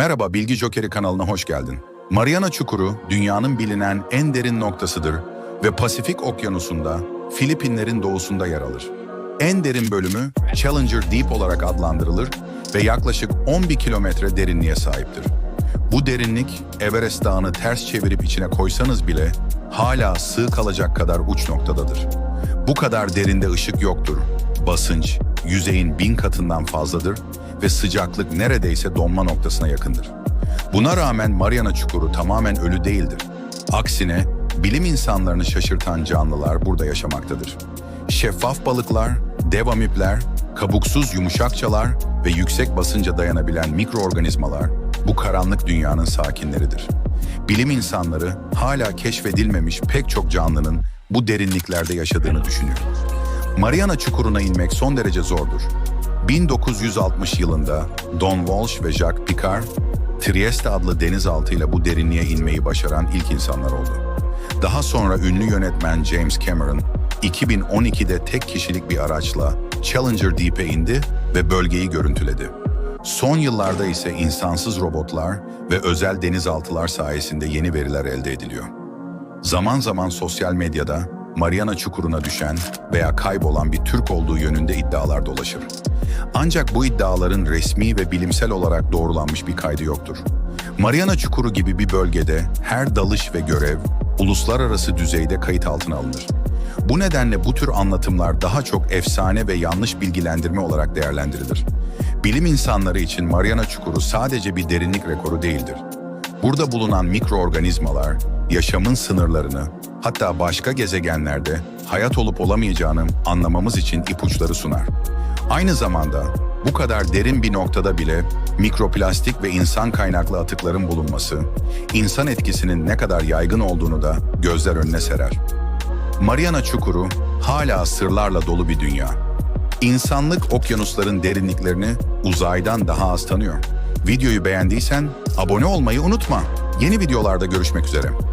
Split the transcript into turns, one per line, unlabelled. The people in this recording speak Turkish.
Merhaba Bilgi Jokeri kanalına hoş geldin. Mariana Çukuru dünyanın bilinen en derin noktasıdır ve Pasifik Okyanusu'nda Filipinlerin doğusunda yer alır. En derin bölümü Challenger Deep olarak adlandırılır ve yaklaşık 11 kilometre derinliğe sahiptir. Bu derinlik Everest Dağı'nı ters çevirip içine koysanız bile hala sığ kalacak kadar uç noktadadır. Bu kadar derinde ışık yoktur. Basınç yüzeyin bin katından fazladır ve sıcaklık neredeyse donma noktasına yakındır. Buna rağmen Mariana Çukuru tamamen ölü değildir. Aksine bilim insanlarını şaşırtan canlılar burada yaşamaktadır. Şeffaf balıklar, dev amipler, kabuksuz yumuşakçalar ve yüksek basınca dayanabilen mikroorganizmalar bu karanlık dünyanın sakinleridir. Bilim insanları hala keşfedilmemiş pek çok canlının bu derinliklerde yaşadığını düşünüyor. Mariana Çukuru'na inmek son derece zordur. 1960 yılında Don Walsh ve Jacques Picard, Trieste adlı denizaltıyla bu derinliğe inmeyi başaran ilk insanlar oldu. Daha sonra ünlü yönetmen James Cameron, 2012'de tek kişilik bir araçla Challenger Deep'e indi ve bölgeyi görüntüledi. Son yıllarda ise insansız robotlar ve özel denizaltılar sayesinde yeni veriler elde ediliyor. Zaman zaman sosyal medyada Mariana Çukuru'na düşen veya kaybolan bir Türk olduğu yönünde iddialar dolaşır. Ancak bu iddiaların resmi ve bilimsel olarak doğrulanmış bir kaydı yoktur. Mariana Çukuru gibi bir bölgede her dalış ve görev uluslararası düzeyde kayıt altına alınır. Bu nedenle bu tür anlatımlar daha çok efsane ve yanlış bilgilendirme olarak değerlendirilir. Bilim insanları için Mariana Çukuru sadece bir derinlik rekoru değildir. Burada bulunan mikroorganizmalar yaşamın sınırlarını, hatta başka gezegenlerde hayat olup olamayacağını anlamamız için ipuçları sunar. Aynı zamanda bu kadar derin bir noktada bile mikroplastik ve insan kaynaklı atıkların bulunması, insan etkisinin ne kadar yaygın olduğunu da gözler önüne serer. Mariana Çukuru hala sırlarla dolu bir dünya. İnsanlık okyanusların derinliklerini uzaydan daha az tanıyor. Videoyu beğendiysen abone olmayı unutma. Yeni videolarda görüşmek üzere.